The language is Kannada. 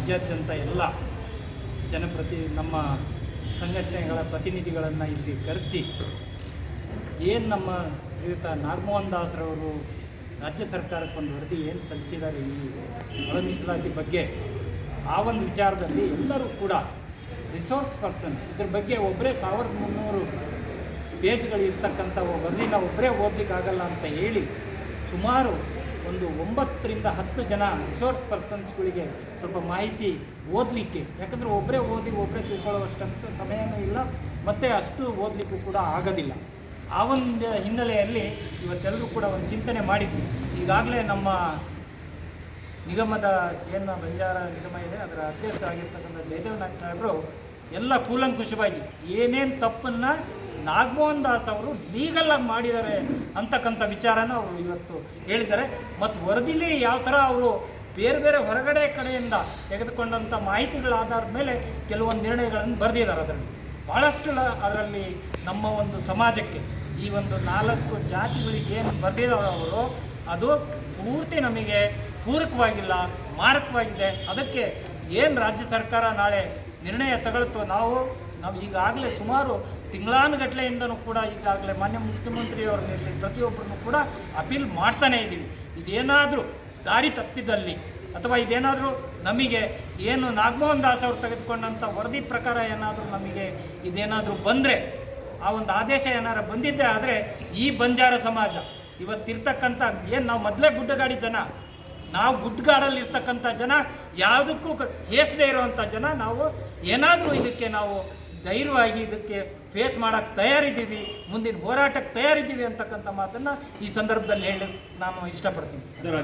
ರಾಜ್ಯಾದ್ಯಂತ ಎಲ್ಲ ಜನಪ್ರತಿ ನಮ್ಮ ಸಂಘಟನೆಗಳ ಪ್ರತಿನಿಧಿಗಳನ್ನು ಇಲ್ಲಿ ಕರೆಸಿ ಏನು ನಮ್ಮ ಶ್ರೀಯುತ ನಾಗಮೋಹನ್ ದಾಸ್ರವರು ರಾಜ್ಯ ಸರ್ಕಾರಕ್ಕೆ ಒಂದು ವರದಿ ಏನು ಸಲ್ಲಿಸಿದ್ದಾರೆ ಈ ಒಳ ಮೀಸಲಾತಿ ಬಗ್ಗೆ, ಆ ಒಂದು ವಿಚಾರದಲ್ಲಿ ಎಲ್ಲರೂ ಕೂಡ ರಿಸೋರ್ಸ್ ಪರ್ಸನ್ ಇದ್ರ ಬಗ್ಗೆ ಒಬ್ಬರೇ ಸಾವಿರದ ಮುನ್ನೂರು ಪೇಜ್ಗಳು ಇರ್ತಕ್ಕಂಥ ವರದಿನ ಒಬ್ಬರೇ ಓದಲಿಕ್ಕಾಗಲ್ಲ ಅಂತ ಹೇಳಿ ಸುಮಾರು ಒಂದು ಒಂಬತ್ತರಿಂದ ಹತ್ತು ಜನ ರಿಸೋರ್ಸ್ ಪರ್ಸನ್ಸ್ಗಳಿಗೆ ಸ್ವಲ್ಪ ಮಾಹಿತಿ ಓದಲಿಕ್ಕೆ. ಯಾಕಂದರೆ ಒಬ್ಬರೇ ಓದಿ ಒಬ್ಬರೇ ತಿಳ್ಕೊಳ್ಳೋವಷ್ಟು ಸಮಯನೂ ಇಲ್ಲ, ಮತ್ತು ಅಷ್ಟು ಓದಲಿಕ್ಕೂ ಕೂಡ ಆಗೋದಿಲ್ಲ. ಆ ಒಂದು ಹಿನ್ನೆಲೆಯಲ್ಲಿ ಇವತ್ತೆಲ್ಲರೂ ಕೂಡ ಒಂದು ಚಿಂತನೆ ಮಾಡಿದ್ವಿ. ಈಗಾಗಲೇ ನಮ್ಮ ನಿಗಮದ ಏನು ಬಂಜಾರ ನಿಗಮ ಇದೆ, ಅದರ ಅಧ್ಯಕ್ಷರಾಗಿರ್ತಕ್ಕಂಥ ಜಯದೇವ್ ನಾಯ್ಕ ಸಾಹೇಬರು ಎಲ್ಲ ಕೂಲಂಕುಷವಾಗಿ ಏನೇನು ತಪ್ಪನ್ನು ನಾಗಮೋಹನ್ ದಾಸ್ ಅವರು ಲೀಗಲಾಗಿ ಮಾಡಿದ್ದಾರೆ ಅಂತಕ್ಕಂಥ ವಿಚಾರನ ಅವರು ಇವತ್ತು ಹೇಳಿದ್ದಾರೆ. ಮತ್ತು ವರದಿಲಿ ಯಾವ ಥರ ಅವರು ಬೇರೆ ಬೇರೆ ಹೊರಗಡೆ ಕಡೆಯಿಂದ ತೆಗೆದುಕೊಂಡಂಥ ಮಾಹಿತಿಗಳ ಆಧಾರದ ಮೇಲೆ ಕೆಲವೊಂದು ನಿರ್ಣಯಗಳನ್ನು ಬರೆದಿದ್ದಾರೆ ಅದರಲ್ಲಿ. ಭಾಳಷ್ಟು ಅದರಲ್ಲಿ ನಮ್ಮ ಒಂದು ಸಮಾಜಕ್ಕೆ ಈ ಒಂದು ನಾಲ್ಕು ಜಾತಿಗಳಿಗೆ ಏನು ಬರೆದಿದ್ದಾರೆ ಅವರು, ಅದು ಪೂರ್ತಿ ನಮಗೆ ಪೂರಕವಾಗಿಲ್ಲ, ಮಾರಕವಾಗಿದೆ. ಅದಕ್ಕೆ ಏನು ರಾಜ್ಯ ಸರ್ಕಾರ ನಾಳೆ ನಿರ್ಣಯ ತಗೊಳ್ತೋ ನಾವು ನಾವು ಈಗಾಗಲೇ ಸುಮಾರು ತಿಂಗಳಾನುಗಟ್ಟಲೆಯಿಂದನೂ ಕೂಡ ಈಗಾಗಲೇ ಮಾನ್ಯ ಮುಖ್ಯಮಂತ್ರಿಯವ್ರ ಮೇಲೆ ಪ್ರತಿಯೊಬ್ಬರನ್ನು ಕೂಡ ಅಪೀಲ್ ಮಾಡ್ತಾನೇ ಇದ್ದೀವಿ. ಇದೇನಾದರೂ ದಾರಿ ತಪ್ಪಿದಲ್ಲಿ ಅಥವಾ ಇದೇನಾದರೂ ನಮಗೆ ಏನು ನಾಗಮೋಹನ್ ದಾಸ್ ಅವರು ತೆಗೆದುಕೊಂಡಂಥ ವರದಿ ಪ್ರಕಾರ ಏನಾದರೂ ನಮಗೆ ಇದೇನಾದರೂ ಬಂದರೆ, ಆ ಒಂದು ಆದೇಶ ಏನಾರು ಬಂದಿದ್ದೆ ಆದರೆ ಈ ಬಂಜಾರ ಸಮಾಜ, ಇವತ್ತಿರ್ತಕ್ಕಂಥ ಏನು ನಾವು ಮೊದಲೇ ಗುಡ್ಡಗಾಡಿ ಜನ ನಾವು ಗುಡ್ಡಗಾಡಲ್ಲಿ ಇರ್ತಕ್ಕಂಥ ಜನ, ಯಾವುದಕ್ಕೂ ಹೇಸದೇ ಇರುವಂಥ ಜನ, ನಾವು ಏನಾದರೂ ಇದಕ್ಕೆ ನಾವು ಧೈರ್ಯವಾಗಿ ಇದಕ್ಕೆ ಫೇಸ್ ಮಾಡೋಕ್ಕೆ ತಯಾರಿದ್ದೀವಿ, ಮುಂದಿನ ಹೋರಾಟಕ್ಕೆ ತಯಾರಿದ್ದೀವಿ ಅಂತಕ್ಕಂಥ ಮಾತನ್ನು ಈ ಸಂದರ್ಭದಲ್ಲಿ ಹೇಳಿ ನಾನು ಇಷ್ಟಪಡ್ತೀನಿ. ಸರ್